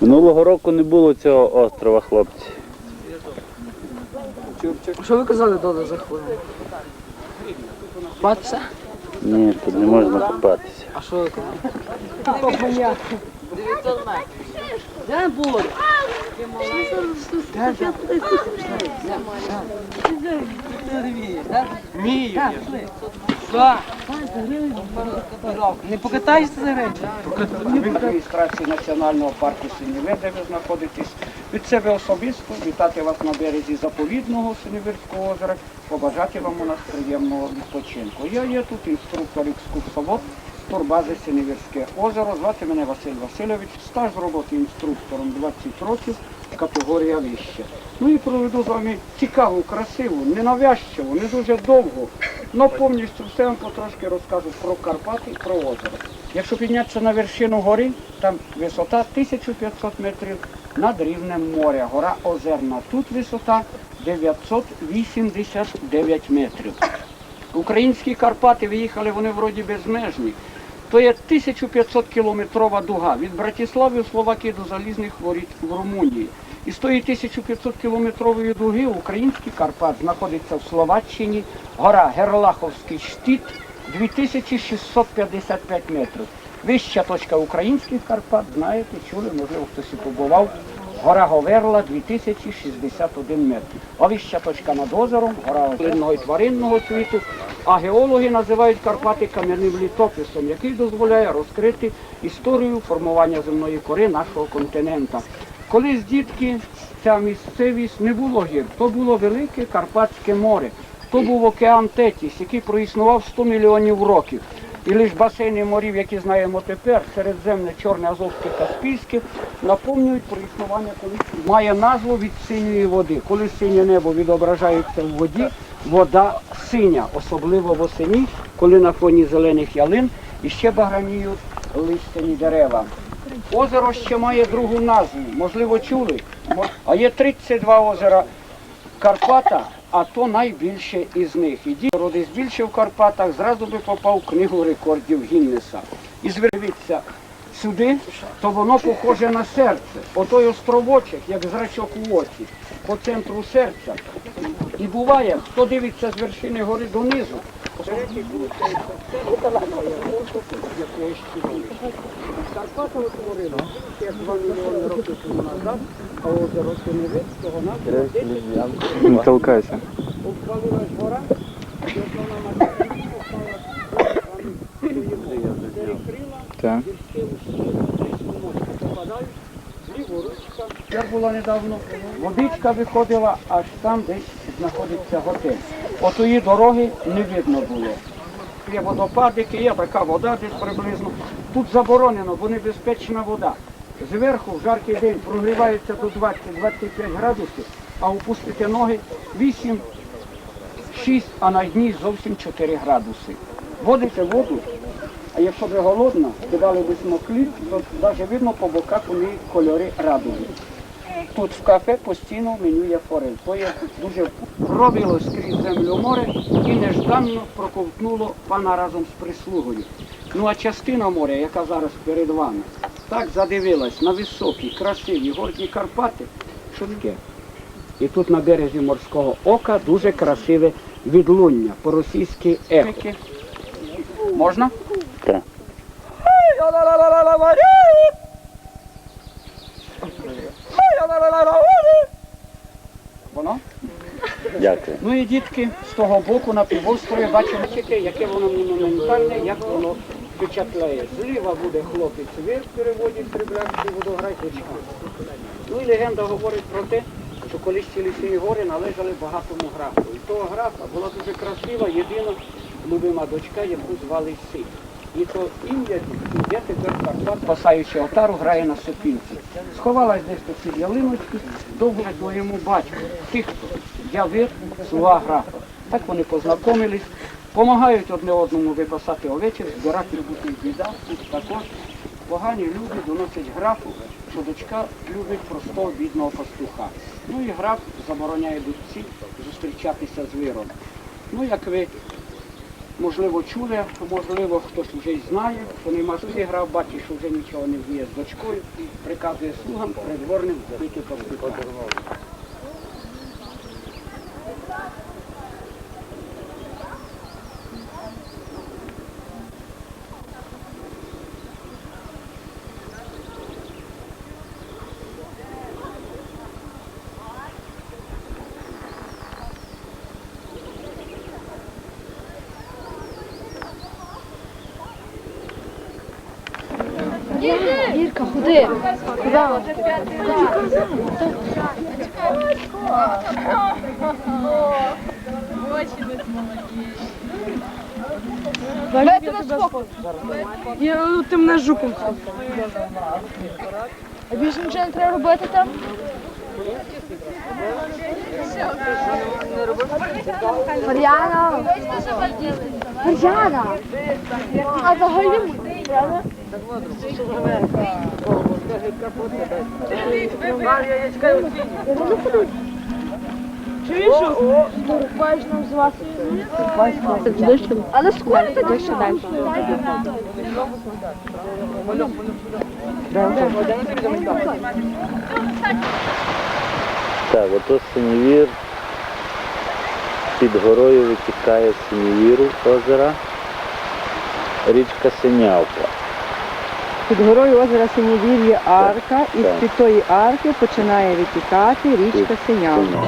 Минулого року не було цього острова, хлопці. Що ви казали Дода за хвилину? Купатися? Ні, тут не можна купатися. А що ви казали? Де було? Не покатаєшся за речі? адміністрації Національного парку Синіве, де ви знаходитесь. Від себе особисто вітати вас на березі заповідного Синівирського озера, побажати вам у нас приємного відпочинку. Я є тут інструктор екскурсовод турбази Синівирське озеро. Звати мене Василь Васильович. Стаж роботи інструктором 20 років, категорія вище. Ну і проведу з вами цікаву, красиву, ненавязчиву, не дуже довго, але повністю все вам потрошки розкажу про Карпати, про озеро. Якщо піднятися на вершину гори, там висота 1500 метрів над рівнем моря. Гора Озерна. Тут висота 989 метрів. Українські Карпати виїхали, вони вроді безмежні. То є 1500 кілометрова дуга від Братислави в Словакії до Залізних воріт в Румунії. І з тої 1500 кілометрової дуги український Карпат знаходиться в Словаччині, гора Герлаховський штіт 2655 метрів. Вища точка українських Карпат, знаєте, чули, можливо, хтось і побував. Гора Говерла 2061 метр. А вища точка над озером, гора рослинного і тваринного світу. А геологи називають Карпати кам'яним літописом, який дозволяє розкрити історію формування земної кори нашого континента. Колись дітки, ця місцевість не було гір, то було велике Карпатське море, то був океан Тетіс, який проіснував 100 мільйонів років. І лише басейни морів, які знаємо тепер, Середземне, Чорне, Азовське, Каспійське, наповнюють про існування колись. Має назву від синьої води. Коли синє небо відображається в воді, вода синя, особливо восені, коли на фоні зелених ялин і ще баграніють листяні дерева. Озеро ще має другу назву, можливо, чули. А є 32 озера Карпата, а то найбільше із них. Дід збільшив в Карпатах, зразу би попав в книгу рекордів Гіннеса. І зверніться сюди, то воно похоже на серце. Отой островочок, як зрачок у оці, по центру серця. І буває, хто дивиться з вершини гори донизу. Карпата утворила ще 2 мільйони років назад, а озеро Синевець того назва 10 Не толкайся. обвалилась гора, Так. Як було недавно, водичка виходила аж там, де знаходиться готель. Отої дороги не видно було. Є водопадики, є така вода десь приблизно. Тут заборонено, бо небезпечна вода. Зверху в жаркий день прогрівається до 20-25 градусів, а опустите ноги 8, 6, а на дні зовсім 4 градуси. Водите воду, а якщо ви голодна, кидали би смоклі, то навіть видно по боках у неї кольори радуги. Тут в кафе постійно меню є форель. То є дуже пробило скрізь землю море і нежданно проковтнуло пана разом з прислугою. Ну а частина моря, яка зараз перед вами, так задивилась на високі, красиві горні Карпати, що таке? І тут на березі морського ока дуже красиве відлуння, по-російськи ехо. Можна? Так. Воно? Дякую. Ну і дітки з того боку на півострові бачимо, яке воно монументальне, як воно впечатляє. Зліва буде хлопець вир в переводі сріблянський водограй. Ну і легенда говорить про те, що колись ці лісові гори належали багатому графу. І того графа була дуже красива, єдина любима дочка, яку звали Сик. І то ім'я я тепер Карпат, пасаючи отару, грає на сопілці. Сховалась десь тут під ялиночки, довго твоєму батьку. Ти хто? Я вир, слуга графа. Так вони познайомились, допомагають одне одному випасати овечі, збирати бути біда. Також погані люди доносять графу, що дочка любить простого бідного пастуха. Ну і граф забороняє дочці зустрічатися з виром. Ну, як ви Можливо, чули, можливо, хтось вже й знає, що нема суді грав, бачить, що вже нічого не вміє з дочкою, приказує слугам придворним бити по Ходи. Куди? Я тебе сфоткаю. Я, ну, ти мене жуком. А більше нічого не треба робити там? Мар'яна! Мар'яна! А взагалі правда? Маєш нам звати? Але скоро тоді ще далі. Так, ото синівір. Під горою витікає з синівіру озера. Річка Синявка. Під горою озера Синєвір арка, і з-під тої арки починає витікати річка Тут Синявка.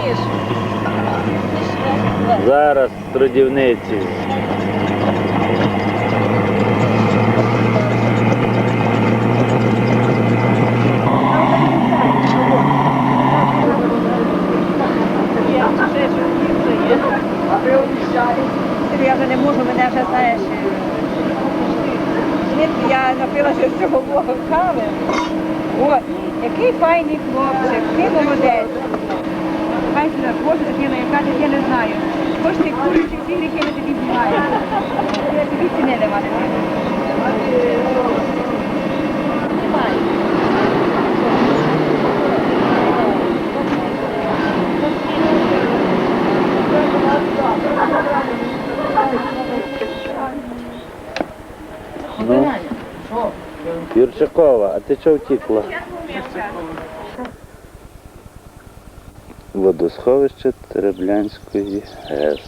Зараз трудівниці. Я вже не можу, мене вже знаєш. Звідки я напилася з цього блогу кави. От, який файний хлопчик, який молодець. Хай сюди, Боже, дитина, яка я не знаю. Хочете курити всі гріхи не тобі знімаю. Я тобі цінили вас. Ну, Юрчакова, а ти чого втікла? Водосховище Тереблянської ГЕС.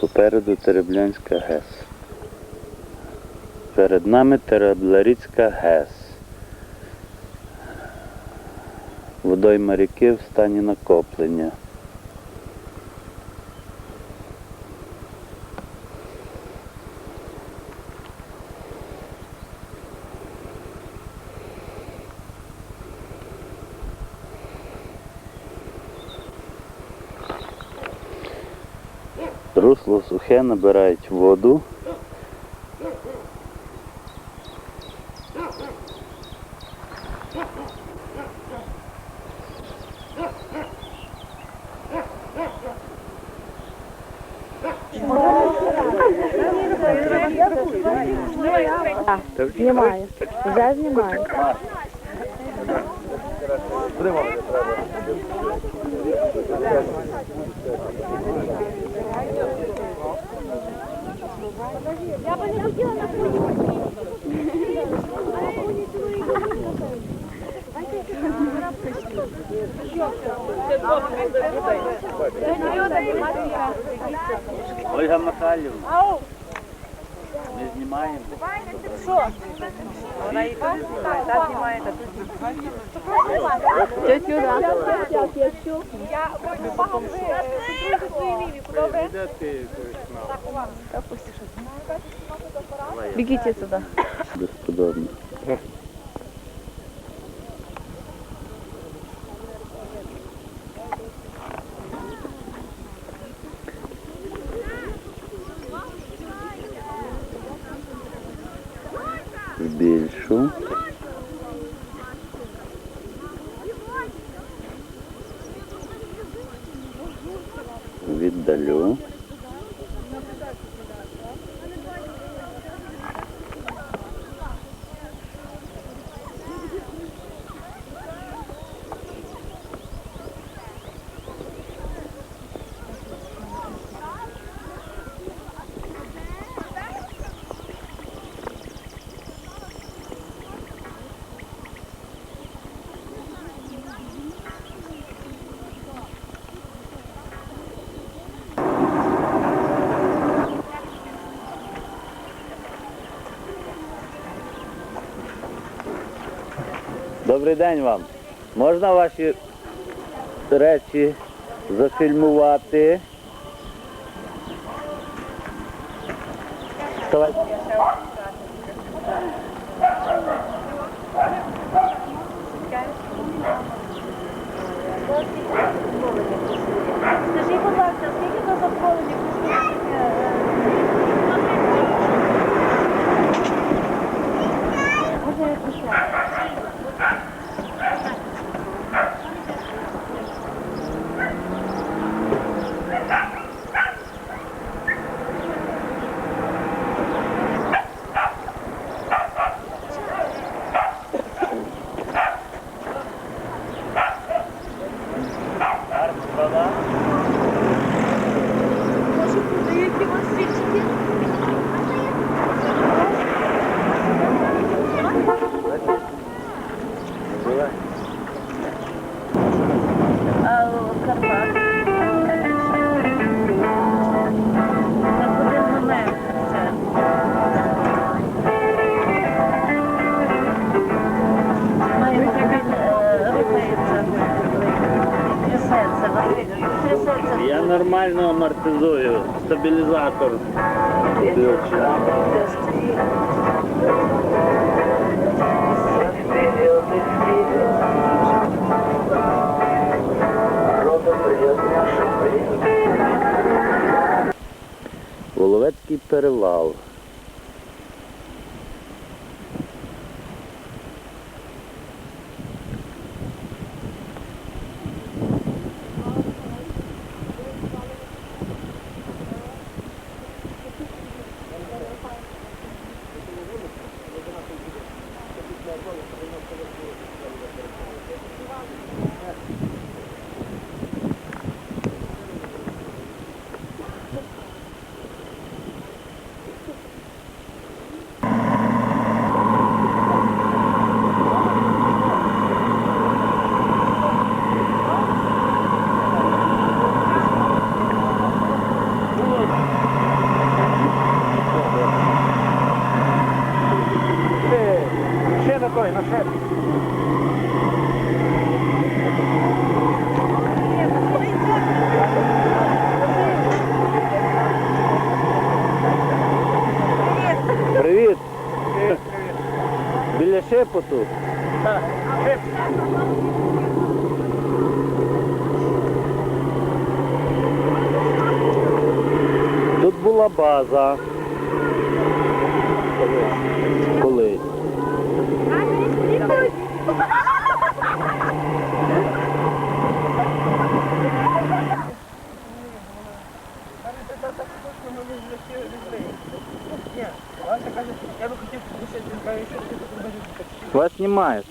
Попереду Тереблянська ГЕС. Перед нами Тереблярицька ГЕС. Водойма ріки в стані накоплення. Русло сухе, набирають воду. Знімаю. Вже знімаю. Ольга Михайлівна. Знімаємо. Бігіть сюди. Безподобно. Збільшу. Добрий день вам. Можна ваші речі зафільмувати? Скажіть, будь ласка, скільки до запроводі? Можна я пішла? А нормально амортизую. Стабілізатор. Воловецький перевал. На шеф. Привіт! Біля шепоту. Тут була база. Колись. Знімають.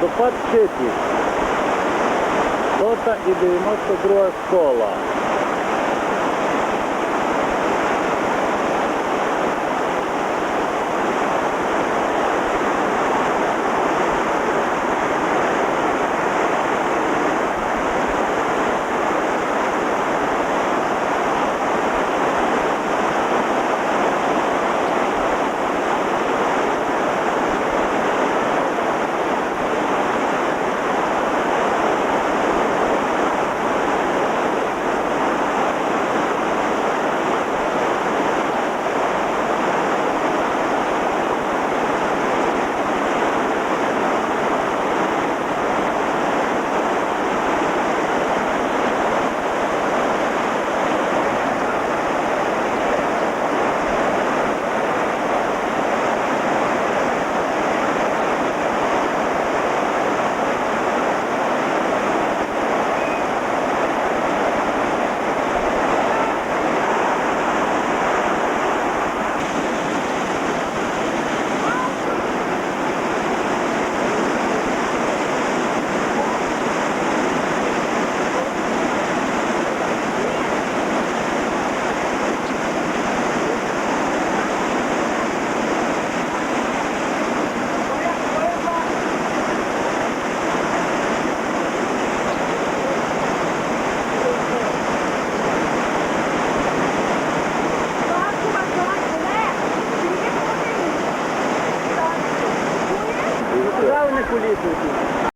Водопад Чипів. Сота і 92 школа.